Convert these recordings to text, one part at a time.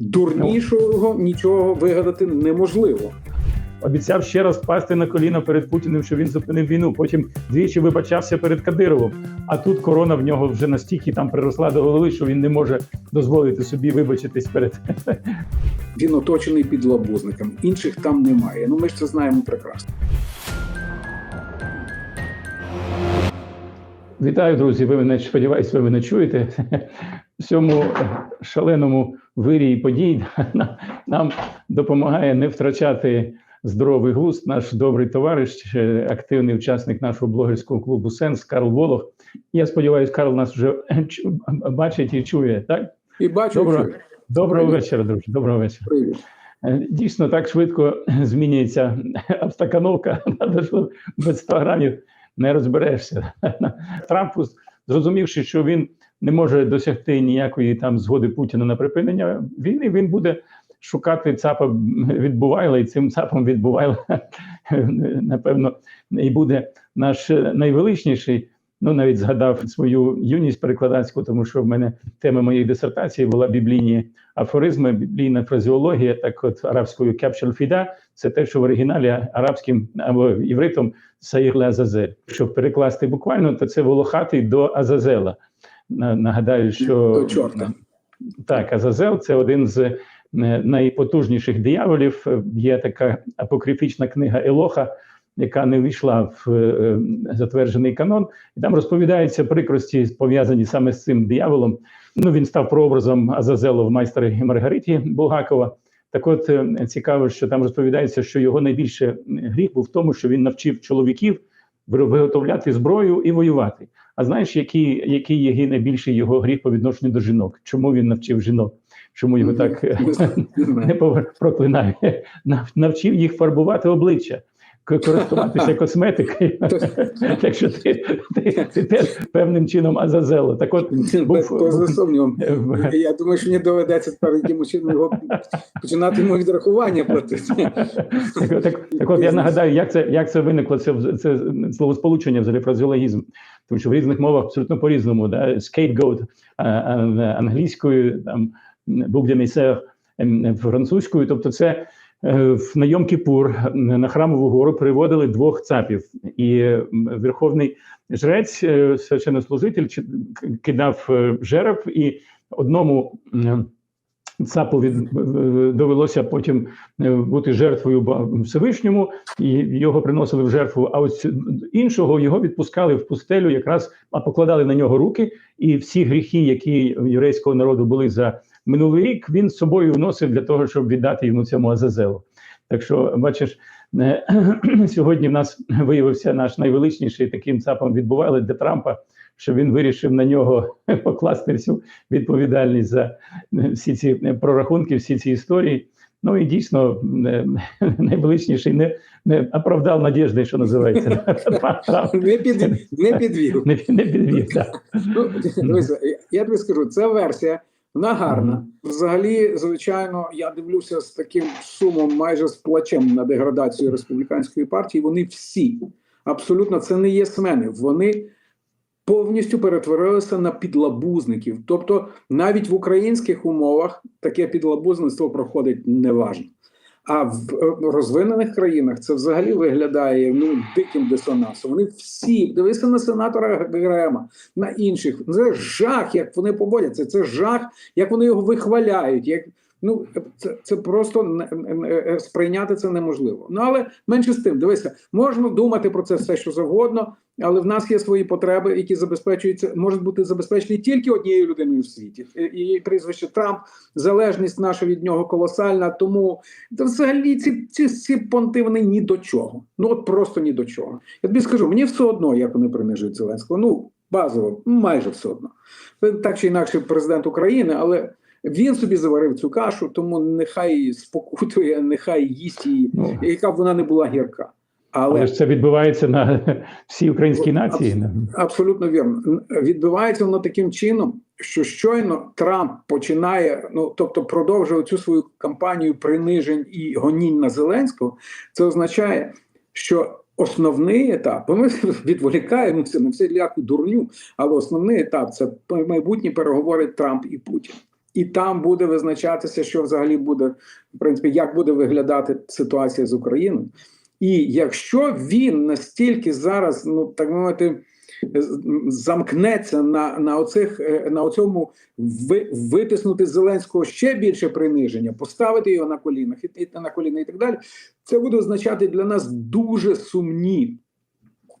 Дурнішого нічого вигадати неможливо. Обіцяв ще раз впасти на коліна перед Путіним, що він зупинив війну. Потім двічі вибачався перед Кадировим. А тут корона в нього вже настільки там приросла до голови, що він не може дозволити собі вибачитись перед Він оточений підлабузниками. Інших там немає. Ну ми ж це знаємо прекрасно. Вітаю, друзі. Ви мене сподіваюся, ви мене чуєте. В цьому шаленому вирії подій нам допомагає не втрачати здоровий глузд наш добрий товариш, е, активний учасник нашого блогерського клубу Сенс Карл Волох. Я сподіваюся, Карл нас вже бачить і чує. Так, І бачу, Доброго. що доброго вечора, друзі. Доброго вечора. привіт. Е, Дійсно, так швидко змінюється обстакановка, ж без 100 грамів не розберешся. Трампу, зрозумівши, що він не може досягти ніякої там згоди Путіна на припинення війни, він буде шукати ЦАПа відбувайла, і цим ЦАПом відбувайла, напевно, і буде наш найвеличніший. Ну, навіть згадав свою юність перекладацьку, тому що в мене тема моєї дисертації була біблійні афоризми, біблійна фразеологія, так от арабською фіда, це те, що в оригіналі арабським або євритом саїрле Азазель. Щоб перекласти буквально, то це волохатий до Азазела. На- Нагадаю, що чорта. так, Азазел це один з е, найпотужніших дияволів. Е, Є така апокрифічна книга Елоха, яка не війшла в е, затверджений канон, і там розповідаються прикрості, пов'язані саме з цим дияволом. Ну він став прообразом Азазелу в майстері і Маргариті Булгакова. Так, от цікаво, що там розповідається, що його найбільше гріх був в тому, що він навчив чоловіків виготовляти зброю і воювати. А знаєш, який, який є найбільший його гріх по відношенню до жінок? Чому він навчив жінок? Чому його так е, Не проклинає? Навчив їх фарбувати обличчя, користуватися косметикою. Якщо ти, ти, ти теж певним чином азазело. Так от був поза сумнівом. Я думаю, що мені доведеться тепер якимось чином його починати йому відрахування платити. Так, так, так от я нагадаю, як це як це виникло це, це словосполучення взагалі фразеологізм, тому що в різних мовах абсолютно по-різному. Да? Scapegoat а, а, англійською, там бубдямісер французькою. Тобто, це е, на Йом Кіпур на храмову гору приводили двох цапів, і верховний жрець, е, священнослужитель, кидав е, жереб, і одному. Цапу е, довелося потім е, бути жертвою Всевишньому, і його приносили в жертву. А ось іншого його відпускали в пустелю, якраз а покладали на нього руки, і всі гріхи, які в єврейського народу були за минулий рік, він з собою вносив для того, щоб віддати йому цьому Азазелу. Так що, бачиш, е, сьогодні в нас виявився наш найвеличніший таким цапом відбували для Трампа, що він вирішив на нього покласти всю відповідальність за е, всі ці е, прорахунки, всі ці історії. Ну і дійсно найвеличніший не, не оправдав надіжди, що називається. Не, під, не підвів. не, не підвів. Ну, я тобі скажу, ця версія вона гарна. Взагалі, звичайно, я дивлюся з таким сумом, майже з плачем на деградацію республіканської партії. Вони всі абсолютно це не є смени. Вони повністю перетворилися на підлабузників. Тобто, навіть в українських умовах таке підлабузництво проходить неважно. А в е, розвинених країнах це взагалі виглядає ну диким дисонансом. Вони всі дивися на сенатора Грема, на інших. Це жах, як вони поводяться. Це жах, як вони його вихваляють. Як ну це, це просто не- не- не- сприйняти це неможливо. Ну але менше з тим, дивися, можна думати про це все, що завгодно, але в нас є свої потреби, які забезпечуються, можуть бути забезпечені тільки однією людиною в світі. І прізвище Трамп, залежність наша від нього колосальна. Тому та взагалі ці, ці, ці понти вони ні до чого. Ну от просто ні до чого. Я тобі скажу, мені все одно, як вони принижують Зеленського. Ну, базово, майже все одно. Так чи інакше, президент України, але він собі заварив цю кашу, тому нехай спокутує, нехай їсть її, Ну. яка б вона не була гірка. Але, Але ж це відбувається на всій українській нації. Абсолютно вірно. Відбувається воно таким чином, що щойно Трамп починає, ну тобто продовжує цю свою кампанію принижень і гонінь на Зеленського. Це означає, що основний етап, бо ми відволікаємося на всіляку дурню, але основний етап це майбутні переговори Трамп і Путін. І там буде визначатися, що взагалі буде, в принципі, як буде виглядати ситуація з Україною. І якщо він настільки зараз, ну так мовити, замкнеться на, на, оцих, е, на оцьому ви, витиснути Зеленського ще більше приниження, поставити його на колінах і на коліна і так далі, це буде означати для нас дуже сумні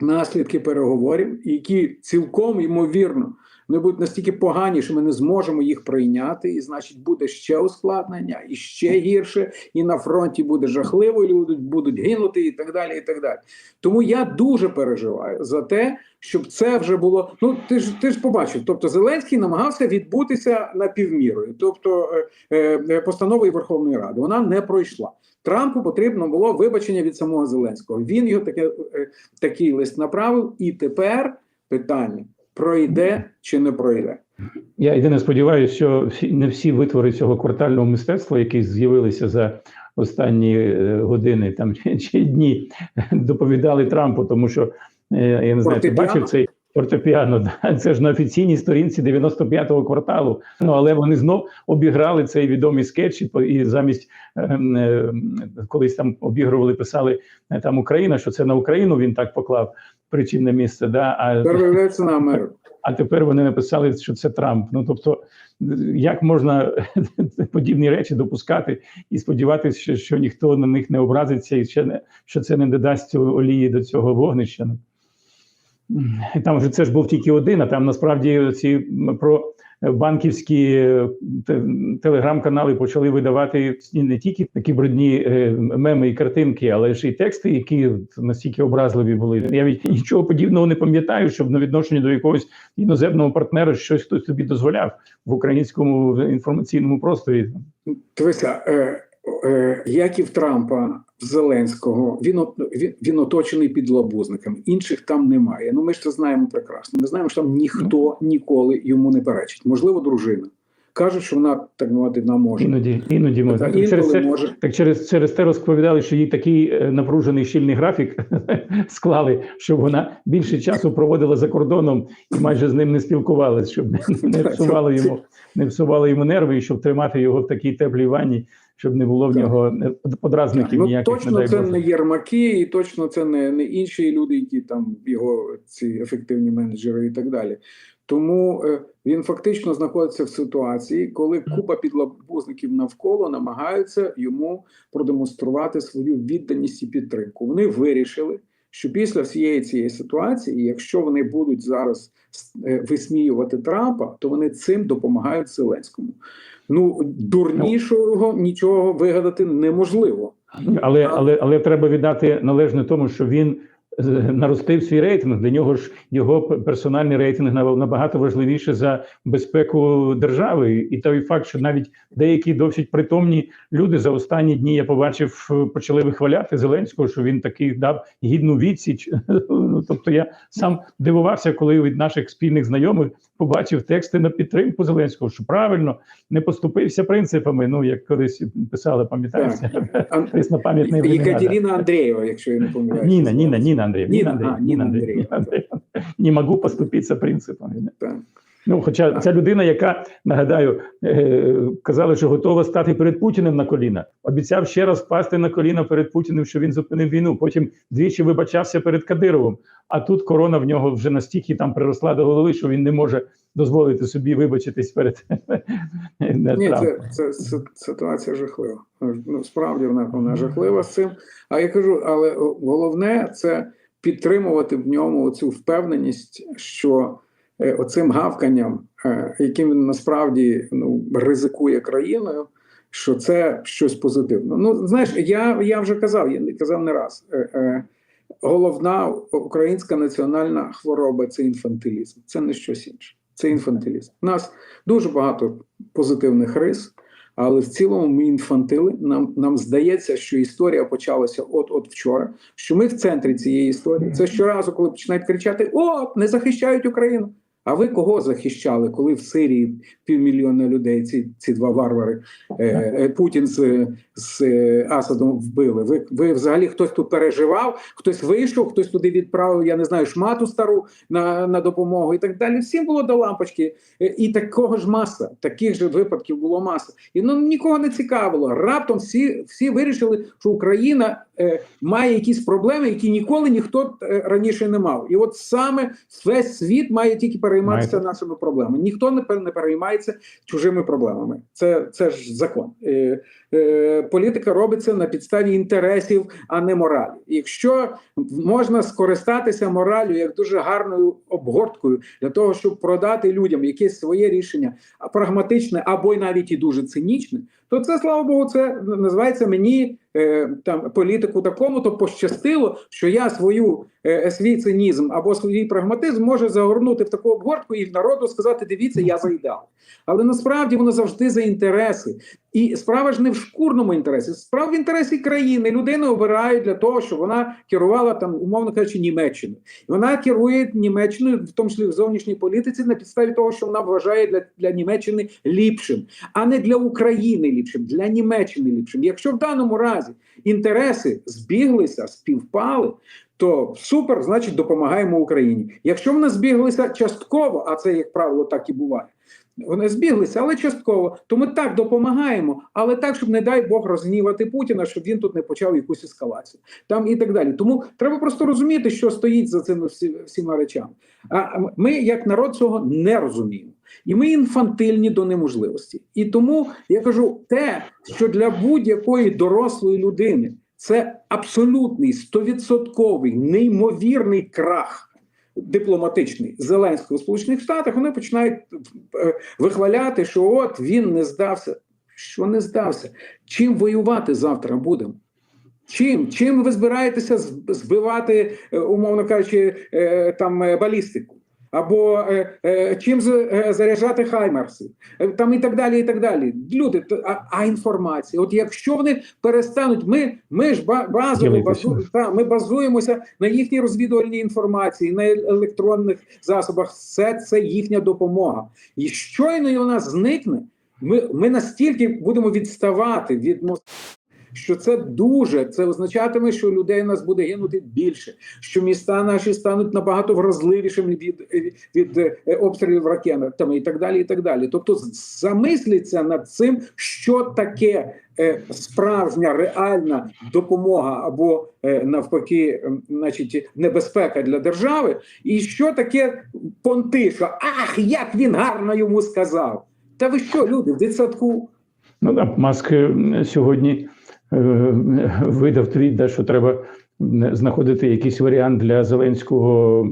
наслідки переговорів, які цілком ймовірно вони будуть настільки погані, що ми не зможемо їх прийняти, і значить буде ще ускладнення, і ще гірше, і на фронті буде жахливо, люди будуть гинути, і так далі. І так далі. Тому я дуже переживаю за те, щоб це вже було. Ну ти ж ти ж побачив. Тобто Зеленський намагався відбутися напівмірою, тобто е, е, постановою Верховної Ради, вона не пройшла. Трампу потрібно було вибачення від самого Зеленського. Він його таке е, такий лист направив, і тепер питання пройде чи не пройде. Я єдине сподіваюся, що всі- не всі витвори цього квартального мистецтва, які з'явилися за останні е, години там чи- дні, доповідали Трампу, тому що е, я не знаю, ти бачив цей фортепіано. Це ж на офіційній сторінці 95-го кварталу. Ну але вони знов обіграли цей відомий скетч і замість е, е, колись там обігрували, писали там Україна, що це на Україну він так поклав причинне місце. Да, а Тепер на Америку. а тепер вони написали, що це Трамп. Ну тобто, як можна подібні речі допускати і сподіватися, що, що ніхто на них не образиться, і ще не що це не додасть олії до цього вогнища. Ну, Там вже це ж був тільки один, а там насправді ці про банківські е, телеграм-канали почали видавати не тільки такі брудні е, меми і картинки, але ж і тексти, які настільки образливі були. Я від нічого подібного не пам'ятаю, щоб на відношенні до якогось іноземного партнера щось хтось собі дозволяв в українському інформаційному просторі. Дивися, е, як і в Трампа, в Зеленського, він, він, він оточений підлабузниками, інших там немає. Ну ми ж це знаємо прекрасно. Ми знаємо, що там ніхто ніколи йому не перечить. Можливо, дружина. Кажуть, що вона так мовити нам може. Іноді, іноді ми Та через це може. Так через, через те розповідали, що їй такий е, напружений щільний графік склали, щоб вона більше часу проводила за кордоном і майже з ним не спілкувалась, щоб не, не Так, йому, не псувало йому нерви, і щоб тримати його в такій теплій ванні, щоб не було в нього подразників Ну, точно не дай це Боже. не Єрмаки, і точно це не, не інші люди, які там його ці ефективні менеджери і так далі. Тому е, він фактично знаходиться в ситуації, коли купа підлабузників навколо намагаються йому продемонструвати свою відданість і підтримку. Вони вирішили, що після всієї цієї ситуації, якщо вони будуть зараз е, висміювати Трампа, то вони цим допомагають Зеленському. Ну дурнішого нічого вигадати неможливо. Але, але, але треба віддати належне тому, що він наростив свій рейтинг. Для нього ж його персональний рейтинг набагато важливіше за безпеку держави. І той факт, що навіть деякі досить притомні люди за останні дні я побачив, е, почали вихваляти Зеленського, що він такий дав гідну відсіч. Ну, Тобто я сам дивувався, коли від наших спільних знайомих побачив тексти на підтримку Зеленського, що правильно не поступився принципами. Ну як колись писали, пам'ятається десь на пам'ятний Екатерина Андрієва, якщо я не помиляюся. Ніна, Ніна, Ніна Андріївна. Ніна, Ніна, а, Андріївна, Ніна Ніна Андріївна, Андріївна. Ніна Андріївна. Не можу поступитися принципами. Так. Ну, хоча ця людина, яка нагадаю, е, казала, що готова стати перед Путіним на коліна, обіцяв ще раз впасти на коліна перед Путіним, що він зупинив війну. Потім двічі вибачався перед Кадировим. А тут корона в нього вже настільки там приросла до голови, що він не може дозволити собі вибачитись перед Ні, це, це, ситуація жахлива. Ну, справді вона, вона жахлива з цим. А я кажу, але головне це підтримувати в ньому цю впевненість, що оцим гавканням, е, яким він насправді ну, ризикує країною, що це щось позитивне. Ну, знаєш, я, я вже казав, я не казав не раз. Е, е, головна українська національна хвороба це інфантилізм. Це не щось інше. Це інфантилізм. У нас дуже багато позитивних рис, але в цілому ми інфантили. Нам, нам здається, що історія почалася от-от вчора. Що ми в центрі цієї історії. Це щоразу, коли починають кричати: О, не захищають Україну. А ви кого захищали, коли в Сирії півмільйона людей, ці, ці два варвари, е, е, Путін з, з е, Асадом вбили? Ви, ви взагалі хтось тут переживав, хтось вийшов, хтось туди відправив, я не знаю, шмату стару на, на допомогу і так далі. Всім було до лампочки. Е, І такого ж маса, таких же випадків було маса. І ну нікого не цікавило. Раптом всі, всі вирішили, що Україна е, має якісь проблеми, які ніколи ніхто раніше не мав. І от саме весь світ має тільки перейматися Маєте. нашими проблемами. Ніхто не, не переймається чужими проблемами. Це, це ж закон. Е, е, політика робиться на підставі інтересів, а не моралі. Якщо можна скористатися моралю як дуже гарною обгорткою для того, щоб продати людям якесь своє рішення, прагматичне або й навіть і дуже цинічне, то це слава Богу, це називається мені е, там політику такому, то пощастило, що я свою е, свій цинізм або свій прагматизм може загорнути в таку обгортку і народу сказати: дивіться, я заїдав. Але насправді воно завжди за інтереси. І справа ж не в шкурному інтересі, справа в інтересі країни. Людину обирають для того, щоб вона керувала там, умовно кажучи, Німеччиною. Вона керує Німеччиною, в тому числі в зовнішній політиці, на підставі того, що вона вважає для, для Німеччини ліпшим, а не для України ліпшим, для Німеччини ліпшим. Якщо в даному разі інтереси збіглися, співпали. То супер, значить, допомагаємо Україні. Якщо вони збіглися частково, а це, як правило, так і буває. Вони збіглися, але частково. То ми так допомагаємо, але так, щоб не дай Бог розгнівати Путіна, щоб він тут не почав якусь ескалацію. Там і так далі. Тому треба просто розуміти, що стоїть за цими всі, всіма речами. А ми, як народ, цього не розуміємо. І ми інфантильні до неможливості. І тому я кажу, те, що для будь-якої дорослої людини це абсолютний стовідсотковий неймовірний крах дипломатичний Зеленського в Сполучених Штатах, вони починають е, вихваляти, що от він не здався. Що не здався? Чим воювати завтра будемо? Чим? Чим ви збираєтеся збивати, е, умовно кажучи, е, там балістику? Або е, е, чим е, заряджати хаймерси, Е, там і так далі, і так далі. Люди, а, а інформація? От якщо вони перестануть, ми, ми ж ба- базово базу, та, ми базуємося на їхній розвідувальній інформації, на електронних засобах. Все це їхня допомога. І щойно вона зникне, ми, ми настільки будемо відставати від Мос- що це дуже це означатиме, що людей у нас буде гинути більше, що міста наші стануть набагато вразливішими від, від е, обстрілів ракетами і так далі. І так далі. Тобто, замисліться над цим, що таке е, справжня реальна допомога або е, навпаки, значить, небезпека для держави, і що таке понти, що ах, як він гарно йому сказав. Та ви що, люди, в дитсадку? Ну да, Маск е, сьогодні видав твіт, да, що треба знаходити якийсь варіант для Зеленського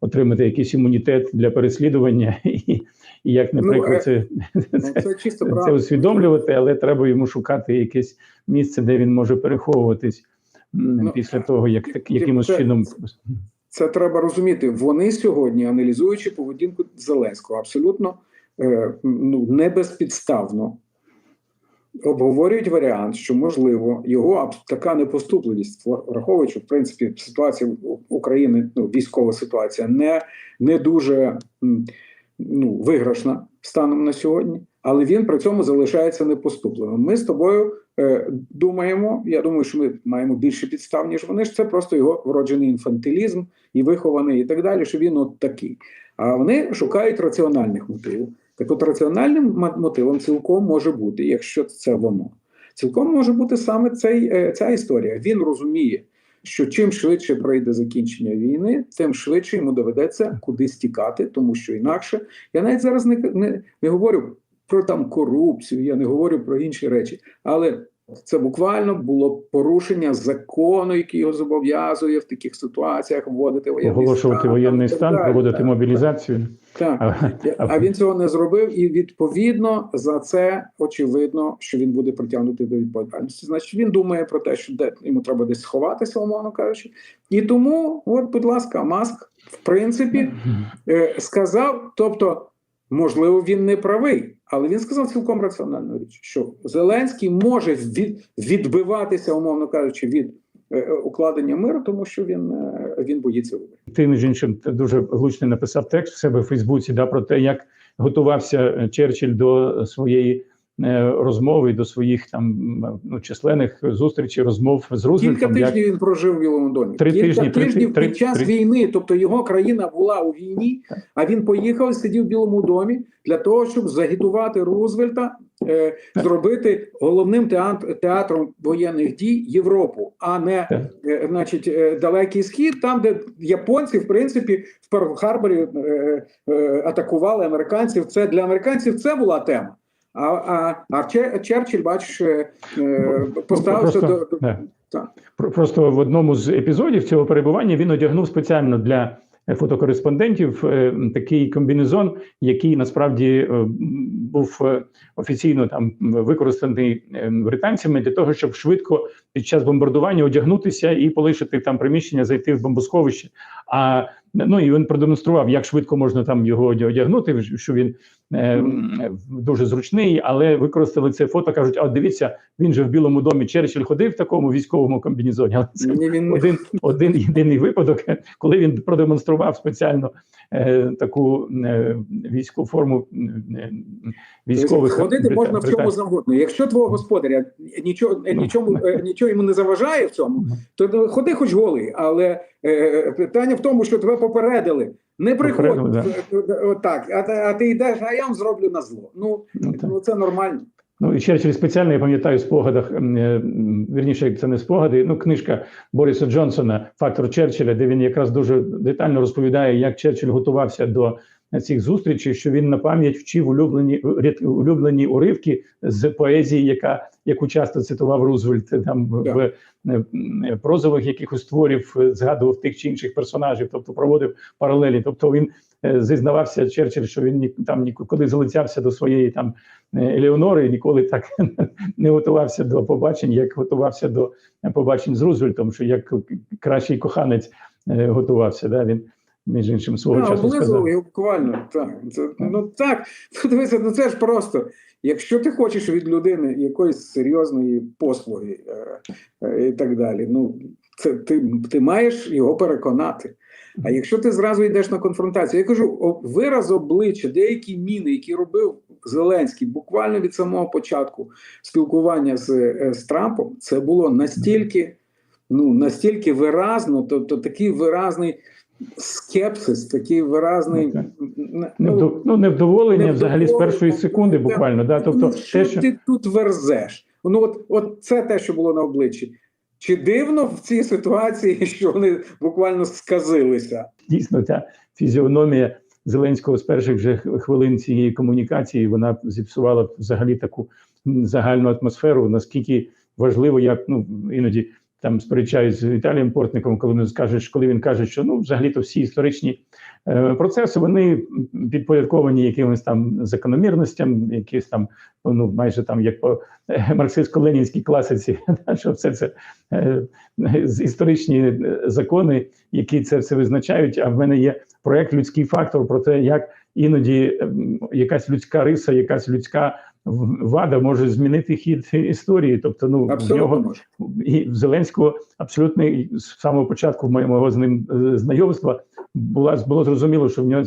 отримати якийсь імунітет для переслідування, і, і як, Ну, е, наприклад, це, Ну, це, це чисто це правда. усвідомлювати, але треба йому шукати якесь місце, де він може переховуватись Ну, після того, як так якимось це- чином Це треба розуміти. Вони сьогодні, аналізуючи поведінку Зеленського, абсолютно е, ну, не безпідставно обговорюють варіант, що можливо його така непоступливість, враховуючи в принципі ситуація у- України, ну військова ситуація, не, не дуже ну, виграшна станом на сьогодні, але він при цьому залишається непоступливим. Ми з тобою е, думаємо. Я думаю, що ми маємо більше підстав, ніж вони ж це просто його вроджений інфантилізм і вихований, і так далі, що він от такий. А вони шукають раціональних мотивів. Так от раціональним мотивом цілком може бути, якщо це воно, цілком може бути саме цей, е, ця історія. Він розуміє, що чим швидше пройде закінчення війни, тим швидше йому доведеться кудись тікати, тому що інакше я навіть зараз не, не, не говорю про там корупцію, я не говорю про інші речі, але це буквально було порушення закону, який його зобов'язує в таких ситуаціях вводити воєнний оголошувати стан, воєнний стан, проводити Так, мобілізацію. Так. А, а він цього не зробив, і відповідно за це очевидно, що він буде притягнутий до відповідальності. Значить, він думає про те, що де йому треба десь сховатися, умовно кажучи. І тому, от, будь ласка, маск, в принципі, е, сказав, тобто, можливо, він не правий, але він сказав цілком раціональну річ, що Зеленський може відбиватися, умовно кажучи, від е, укладення миру, тому що він, е, він боїться виборів. Ти між іншим дуже влучно написав текст в себе в Фейсбуці да, про те, як готувався Черчилль до своєї е, розмови, до своїх там ну, численних зустрічей, розмов з Кілька Рузвельтом. як- тижнів він прожив в Білому домі. Три Кілька тижні, тижнів три- під час три- війни. Тобто його країна була у війні, а він поїхав і сидів в Білому домі для того, щоб загітувати Рузвельта, е, зробити головним театр, театром воєнних дій Європу, а не е, значить, е, далекий схід, там, де японці, в принципі, в Перл-Харборі е, е, атакували американців. Це для американців це була тема. А, а, а Черчилль, бачиш, е, е, поставився Просто, до, до так. Просто в одному з епізодів цього перебування він одягнув спеціально для е, фотокореспондентів такий комбінезон, який насправді був офіційно там використаний британцями для того, щоб швидко під час бомбардування одягнутися і полишити там приміщення, зайти в бомбосховище. А ну і він продемонстрував, як швидко можна там його одя- одягнути, що він дуже зручний, але використали це фото. кажуть: а дивіться, він же в Білому домі Черчилль ходив в такому військовому комбінезоні. Але це він один, один єдиний випадок, коли він продемонстрував спеціально е, таку е, військову форму е, військових ходити можна в чому завгодно. Якщо твого господаря нічого Ну. нічому е, нічого йому не заважає в цьому, то ходи хоч голий. Але е, питання в тому, що тебе попередили. Не приходь е, отак, а, а ти йдеш, а я вам зроблю на зло. Ну, Ну, ну це нормально. Ну і Черчилль спеціально я пам'ятаю в спогадах, е, вірніше, це не спогади. Ну, книжка Бориса Джонсона Фактор Черчилля, де він якраз дуже детально розповідає, як Черчилль готувався до цих зустрічей, що він на пам'ять вчив улюблені улюблені уривки з поезії, яка яку часто цитував Рузвельт там в- Да. в е, прозових якихось творів, е, згадував тих чи інших персонажів, тобто проводив паралелі. Тобто він е, зізнавався Черчилль, що він там ні коли залицявся до своєї там е, Елеонори, ніколи так не готувався до побачень, як готувався до побачень з Рузвельтом, що як кращий коханець е, готувався. Да? Він між іншим свого Да, часу сказав. його буквально. Так. Це, ну так, ну, дивися, ну це ж просто. Якщо ти хочеш від людини якоїсь серйозної послуги е, е, і так далі, ну це ти, ти маєш його переконати. А якщо ти зразу йдеш на конфронтацію, я кажу, вираз обличчя, деякі міни, які робив Зеленський, буквально від самого початку спілкування з, е, з Трампом, це було настільки, ну настільки виразно, тобто такий виразний скепсис, такий виразний Ну, так. н- Невдо- ну, невдоволення взагалі з першої секунди, буквально. Да? Тобто, ну, що те, що ти тут верзеш? Ну от, от це те, що було на обличчі. Чи дивно в цій ситуації, що вони буквально сказилися? дійсно ця фізіономія Зеленського з перших же хвилин цієї комунікації вона зіпсувала взагалі таку загальну атмосферу. Наскільки важливо, як ну іноді там сперечаюсь з Віталієм Портником, коли він скаже, коли він каже, що ну взагалі то всі історичні е, процеси вони підпорядковані якимось там закономірностям, якісь там ну майже там як по е, марксистсько-ленінській класиці, що все це е, історичні е, закони, які це все визначають. А в мене є проект людський фактор про те, як іноді ем, якась людська риса, якась людська вада може змінити хід історії. Тобто, ну в нього може. і в Зеленського абсолютно з самого початку моєго з ним е, знайомства була було зрозуміло, що в нього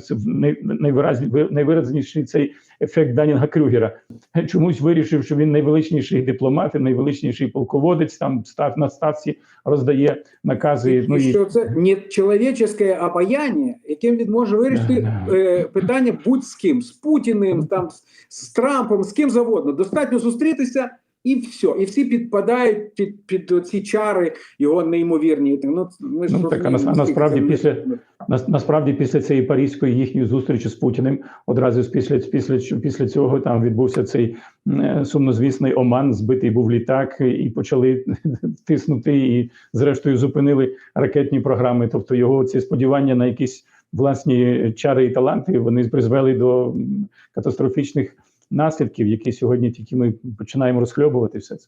найвиразніший цей ефект Данінга Крюгера. Чомусь вирішив, що він найвеличніший дипломат, найвеличніший полководець. Там став на ставці, роздає накази. Ну і що це не чоловіче обаяння, яким він може вирішити е, питання будь-з ким, з Путіним, там з, з Трампом, з ким завгодно. Достатньо зустрітися. І все, і всі підпадають під під ці чари його неймовірні. Ну ми ж Ну, так, а нас- насправді після- Нас, насправді після цієї паризької їхньої зустрічі з Путіним одразу після після після цього там відбувся цей е, сумнозвісний оман. Збитий був літак, і почали тиснути, і зрештою зупинили ракетні програми. Тобто його ці сподівання на якісь власні чари і таланти вони призвели до катастрофічних наслідків, які сьогодні тільки ми починаємо розхльобувати все це.